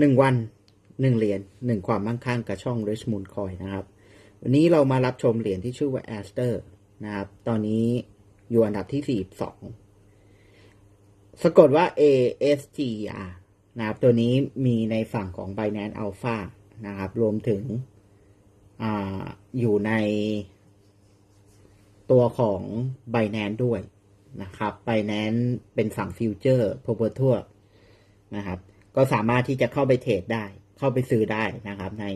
หนึ่งวันหนึ่งเหรียญหนึ่งความมั่งคั่งกับช่อง Rich Moon Coin นะครับ วันนี้เรามารับชมเหรียญที่ชื่อว่า Aster นะครับ ตอนนี้อยู่อันดับที่ 42 สะกดว่า A S T R นะครับ ตัวนี้มีในฝั่งของ Binance Alpha นะครับ รวมถึงออยู่ในตัวของ Binance ด้วยนะครับ Binance เป็นฝั่งฟิวเจอร์ p r o p e r t u r นะครับ ก็สามารถที่จะเข้าไปเทรดได้ เข้าไปซื้อได้นะครับ ใน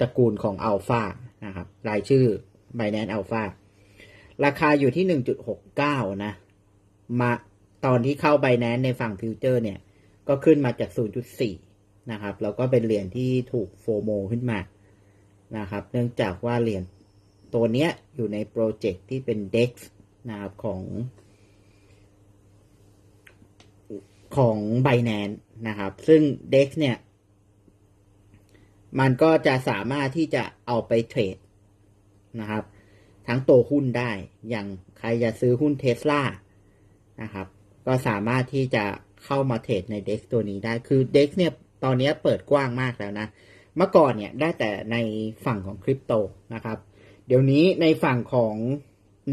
ตระกูลของ Alpha นะครับ รายชื่อ Binance Alpha ราคาอยู่ที่ 1.69 นะ มาตอนที่เข้า Binance ในฝั่งฟิวเจอร์เนี่ย ก็ขึ้นมาจาก 0.4 นะครับ แล้วก็เป็นเหรียญที่ถูกโฟโมขึ้นมา นะครับ เนื่องจากว่าเหรียญตัวเนี้ยอยู่ในโปรเจกต์ที่เป็น DEX นะครับของ ของ Binance นะครับ ซึ่ง DEX เนี่ย มันก็จะสามารถที่จะเอาไปเทรดนะครับ ทั้งตัวหุ้นได้ อย่างใครจะซื้อหุ้นเท sla นะครับ ก็สามารถที่จะเข้ามาเทรดใน DEX ตัวนี้ได้ คือ DEX เนี่ยตอนนี้เปิดกว้างมากแล้วนะ เมื่อก่อนเนี่ยได้แต่ในฝั่งของคริปโตนะครับ เดี๋ยวนี้ในฝั่งของ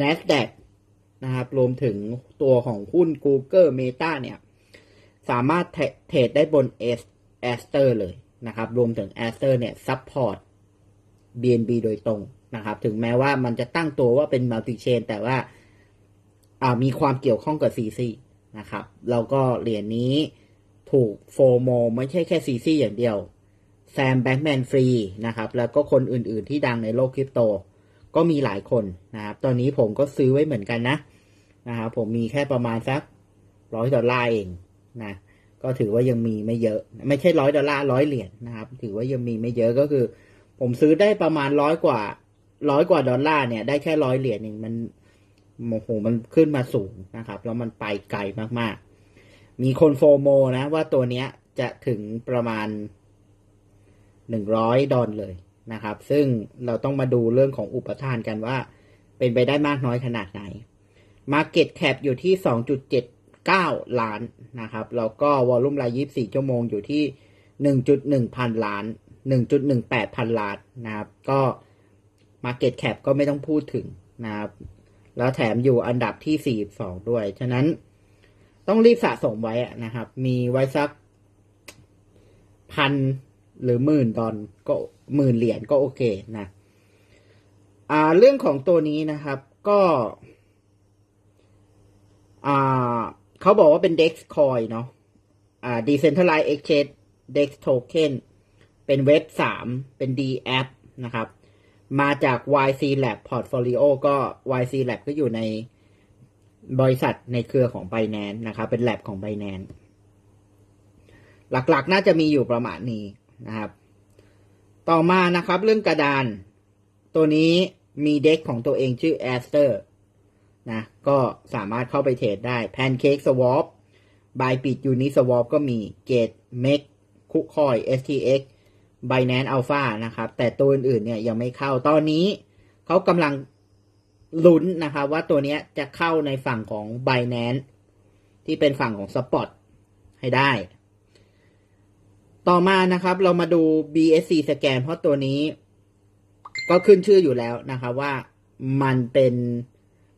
NASDAQ นะครับ รวมถึงตัวของหุ้น Google Meta เนี่ย สามารถเทรดได้บน a s t e r เลยนะครับ รวมถึง a s t e r เนี่ยซัพพอร์ต BNB โดยตรงนะครับ ถึงแม้ว่ามันจะตั้งตัวว่าเป็น multi chain แต่ว่าามีความเกี่ยวข้องกับ CC นะครับ แล้วก็เหรียญนี้ถูกโฟโมไม่ใช่แค่ CC อย่างเดียวแซมแบงค์แมนฟรีนะครับ แล้วก็คนอื่นๆที่ดังในโลกคริปโต ก็มีหลายคนนะครับ ตอนนี้ผมก็ซื้อไว้เหมือนกันนะนะครับผมมีแค่ประมาณสักร้อยดอลลาร์เอง นะก็ถือว่ายังมีไม่เยอะ ไม่ใช่ร้อยดอลลาร์ร้อยเหรียญนะครับ ถือว่ายังมีไม่เยอะก็คือ ผมซื้อได้ประมาณร้อยกว่าร้อยกว่าดอลลาร์เนี่ยได้แค่ร้อยเหรียญเองมันโมโหมันขึ้นมาสูงนะครับ แล้วมันไปไกลมากๆ มีคนโฟโมนะ ว่าตัวเนี้ยจะถึงประมาณหนึ่งร้อยดอลเลยนะครับ ซึ่งเราต้องมาดูเรื่องของอุปทานกันว่า เป็นไปได้มากน้อยขนาดไหน Market Cap อยู่ที่ 2.79ล้านนะครับ แล้วก็วอลลุ่มราย 24 ชั่วโมงอยู่ที่ 1.1 พันล้าน 1.18 พันล้านนะครับ ก็ Market Cap ก็ไม่ต้องพูดถึงนะครับ แล้วแถมอยู่อันดับที่ 42 ด้วย ฉะนั้นต้องรีบสะสมไว้นะครับ มีไว้สักพันหรือหมื่นดอลก็หมื่นเหรียญก็โอเคนะ อ่า เรื่องของตัวนี้นะครับ ก็ อ่า เขาบอกว่าเป็น DEX coin เนาะอ่า decentralized exchange DEX token เป็นเว็บสามเป็น D app นะครับ มาจาก YC Lab Portfolio ก็ YC Lab ก็อยู่ในบริษัทในเครือของ Binance นะครับ เป็น lab ของ Binance หลักๆ น่าจะมีอยู่ประมาณนี้นะครับ ต่อมานะครับ เรื่องกระดาน ตัวนี้มีเด็กของตัวเองชื่อ Aster นะก็สามารถเข้าไปเทรดได้ Pancake Swap Bybit Uniswap ก็มี Gate Make คุกคอย STX Binance Alpha นะครับ แต่ตัวอื่นๆเนี่ยยังไม่เข้าตอนนี้เขากำลังลุ้นนะครับว่าตัวนี้จะเข้าในฝั่งของ Binance ที่เป็นฝั่งของ Spot ให้ได้ ต่อมานะครับเรามาดู BSC สแกนเพราะตัวนี้ก็ขึ้นชื่ออยู่แล้วนะครับว่ามันเป็น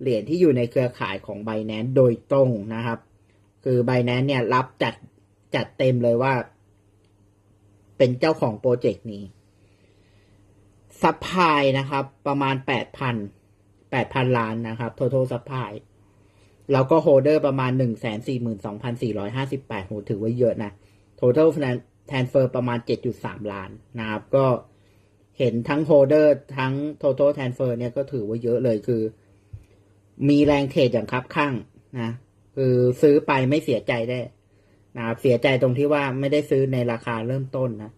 เหรียญที่อยู่ในเครือข่ายของ Binance โดยตรงนะครับ คือ Binance เนี่ยรับจัดจัดเต็มเลยว่า เป็นเจ้าของโปรเจกต์นี้ซัพพลายนะครับ ประมาณ 8,000 8,000 ล้านนะครับ total supply แล้วก็โฮเดอร์ประมาณ 142,458โหถือว่าเยอะนะ total transfer ประมาณ 7.3 ล้านนะครับ ก็เห็นทั้งโฮเดอร์ทั้ง total transfer เนี่ยก็ถือว่าเยอะเลยคือ มีแรงเทรดอย่างครับข้างนะคือซื้อไปไม่เสียใจได้นะเสียใจตรงที่ว่าไม่ได้ซื้อในราคาเริ่มต้นนะ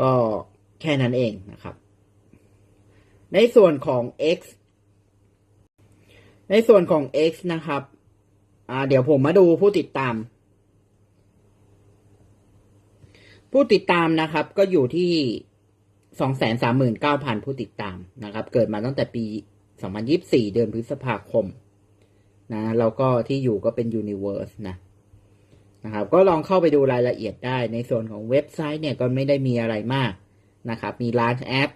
ก็แค่นั้นเองนะครับ ในส่วนของ X ในส่วนของ X นะครับเดี๋ยวผมมาดูผู้ติดตาม ผู้ติดตามนะครับ ก็อยู่ที่สองแสนสามหมื่นเก้าพันผู้ติดตามนะครับ เกิดมาตั้งแต่ปี สองพันยิบสี่เดือนพฤษภาคมนะแล้วก็ที่อยู่ก็เป็น Universe นะนะครับก็ลองเข้าไปดูรายละเอียดได้ในส่วนของเว็บไซต์เนี่ยก็ไม่ได้มีอะไรมากนะครับ มีร้านแอป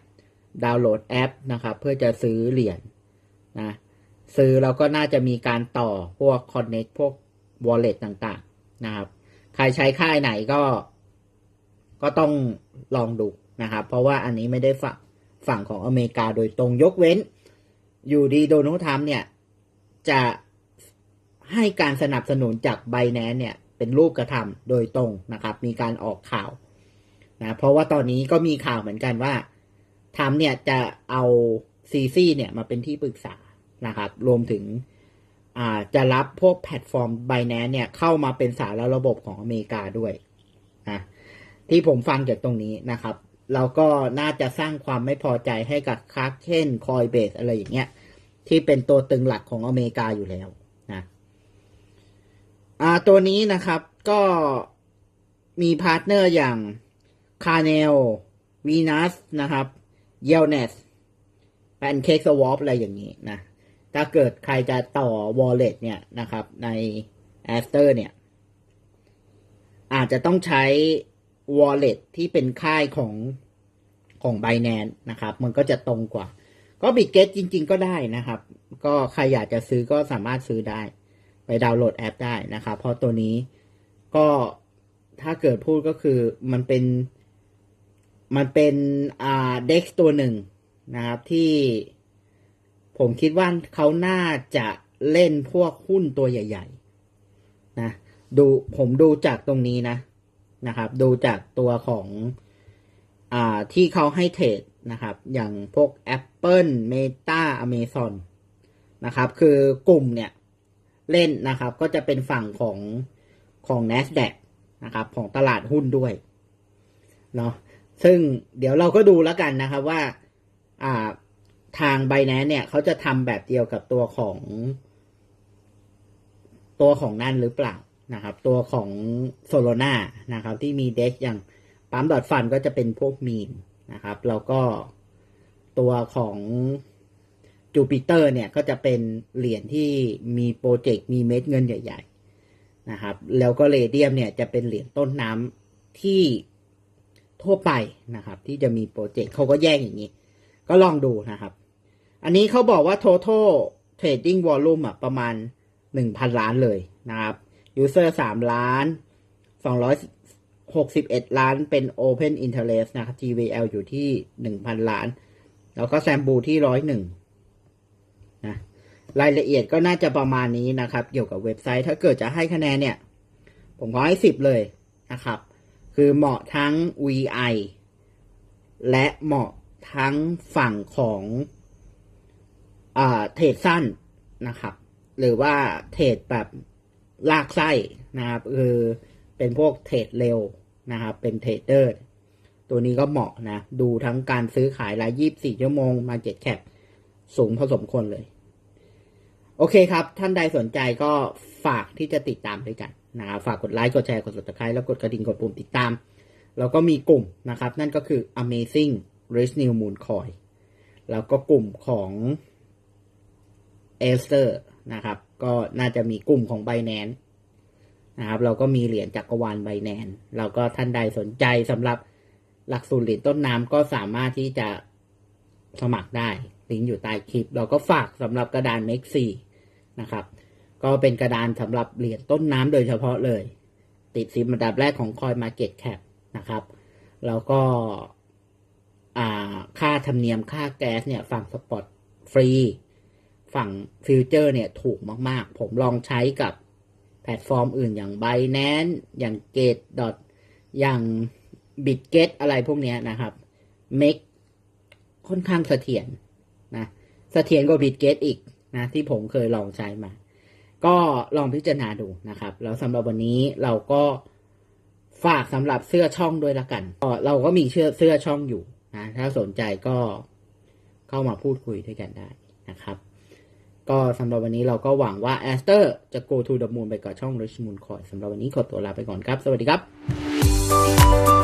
ดาวน์โหลดแอปนะครับ เพื่อจะซื้อเหรียญนะซื้อแล้วก็น่าจะมีการต่อพวก Connect พวก Wallet ต่างๆนะครับ ใครใช้ค่ายไหนก็ก็ต้องลองดูนะครับ เพราะว่าอันนี้ไม่ได้ฝั่งฝั่งของอเมริกาโดยตรงยกเว้น อยู่ดีโดนัลด์ทรัมป์เนี่ย จะให้การสนับสนุนจากไบแนนเนี่ย เป็นรูปกระทำโดยตรงนะครับ มีการออกข่าวนะเพราะว่าตอนนี้ก็มีข่าวเหมือนกันว่าทรัมป์เนี่ยจะเอาซีซีเนี่ยมาเป็นที่ปรึกษานะครับ รวมถึงจะรับพวกแพลตฟอร์ม b บ n a n c e เนี่ยเข้ามาเป็นสารระบบของอเมริกาด้วยนะที่ผมฟังจากตรงนี้นะครับ เราก็น่าจะสร้างความไม่พอใจให้กับคาร์เคนคอยเบสอะไรอย่างเงี้ย ที่เป็นตัวตึงหลักของอเมริกาอยู่แล้วนะอ่าตัวนี้นะครับก็มีพาร์ทเนอร์อย่าง c a r n e l Venus นะครับ y e l n e s Pancake Swap อะไรอย่างนี้นะ ถ้าเกิดใครจะต่อ wallet เนี่ยนะครับใน a s t e r เนี่ย อาจจะต้องใช้ wallet ที่เป็นค่ายของของ Binance นะครับ มันก็จะตรงกว่า ก็ b i t g e t จริง ๆ ก็ได้นะครับ ก็ใครอยากจะซื้อก็สามารถซื้อได้ ไปดาวน์โหลดแอปได้นะครับ เพราะตัวนี้ก็ถ้าเกิดพูดก็คือมันเป็น มันเป็นอ่าเด็กตัวหนึ่งนะครับที่ผมคิดว่าเขาน่าจะเล่นพวกหุ้นตัวใหญ่ ๆ นะ ดูผมดูจากตรงนี้นะ นะครับ ดูจากตัวของอ่าที่เขาให้เทรดนะครับ อย่างพวก Apple Meta Amazon นะครับ คือกลุ่มเนี่ยเล่นนะครับ ก็จะเป็นฝั่งของของ NASDAQ นะครับ ของตลาดหุ้นด้วยเนาะซึ่งเดี๋ยวเราก็ดูแล้วกันนะครับว่าอ่าทาง b บ n a n c e เนี่ย เขาจะทำแบบเดียวกับตัวของ ตัวของนั่นหรือเปล่า นะครับ ตัวของโซโลนานะครับ ที่มีเด็กอย่างปั๊มดอทฟันก็จะเป็นพวกมีนนะครับ แล้วก็ตัวของจูปิเตอร์เนี่ยก็จะเป็นเหรียญที่มีโปรเจกต์มีเม็ดเงินใหญ่ ๆ นะครับ แล้วก็เรเดียมเนี่ยจะเป็นเหรียญต้นน้ำที่ทั่วไปนะครับ ที่จะมีโปรเจกต์เขาก็แยกอย่างนี้ ก็ลองดูนะครับ อันนี้เขาบอกว่า total trading volume ประมาณ 1,000 ล้านเลยนะครับ user 3ล้าน261ล้านเป็น open interest นะครับ TVL อยู่ที่1,000ล้าน แล้วก็แซมบูที่101นะรายละเอียดก็น่าจะประมาณนี้นะครับ เกี่ยวกับเว็บไซต์ถ้าเกิดจะให้คะแนนเนี่ย ผมขอให้10เลยนะครับ คือเหมาะทั้ง VI และเหมาะทั้งฝั่งของอ่าเทรดสั้นนะครับ หรือว่าเทรดแบบ ลากไส้นะครับคือเป็นพวกเทรดเร็วนะครับ เป็นเทรดเดอร์ตัวนี้ก็เหมาะนะ ดูทั้งการซื้อขายรายยี่บสี่ชั่วโมงมาเก็ตแคปสูงพอสมควรเลย โอเคครับ ท่านใดสนใจก็ฝากที่จะติดตามด้วยกันนะครับฝากกดไลค์ กดแชร์ กด subscribe แล้วกดกระดิ่งกดปุ่มติดตาม แล้วก็มีกลุ่มนะครับ นั่นก็คือ Amazing r i s New Moon Coin แล้วก็กลุ่มของ e s t e r นะครับ ก็น่าจะมีกลุ่มของ Binance นะครับ เราก็มีเหรียญจักรวาล Binance เราก็ท่านใดสนใจสำหรับหลักสูตรเหรียญต้นน้ำก็สามารถที่จะสมัครได้ ลิงก์อยู่ใต้คลิป เราก็ฝากสำหรับกระดาน m e x 4นะครับ ก็เป็นกระดานสำหรับเหรียญต้นน้ำโดยเฉพาะเลย ติดสิบอันดับแรกของ Coin Market Cap นะครับแล้วก็ค่าธรรมเนียมค่าแก๊สเนี่ยฝั่งสปอตฟรี ฝั่งฟิวเจอร์เนี่ยถูกมาก ๆ ผมลองใช้กับแพลตฟอร์มอื่นอย่าง Binance อย่าง Gate. อย่าง BitGet อะไรพวกนี้นะครับ m a k ค่อนข้างเสถียรนะเสถียรกว่า BitGet อีกนะที่ผมเคยลองใช้มา ก็ลองพิจารณาดูนะครับ แล้วสำหรับวันนี้เราก็ฝากสำหรับเสื้อช่องด้วยละกันก็เราก็มีเสื้อเสื้อช่องอยู่นะถ้าสนใจก็เข้ามาพูดคุยด้วยกันได้นะครับ ก็สำหรับวันนี้เราก็หวังว่าแอสเตอร์จะ go to the moon ไปกับช่อง Rich Moon Coin สำหรับวันนี้ขอตัวลาไปก่อนครับ สวัสดีครับ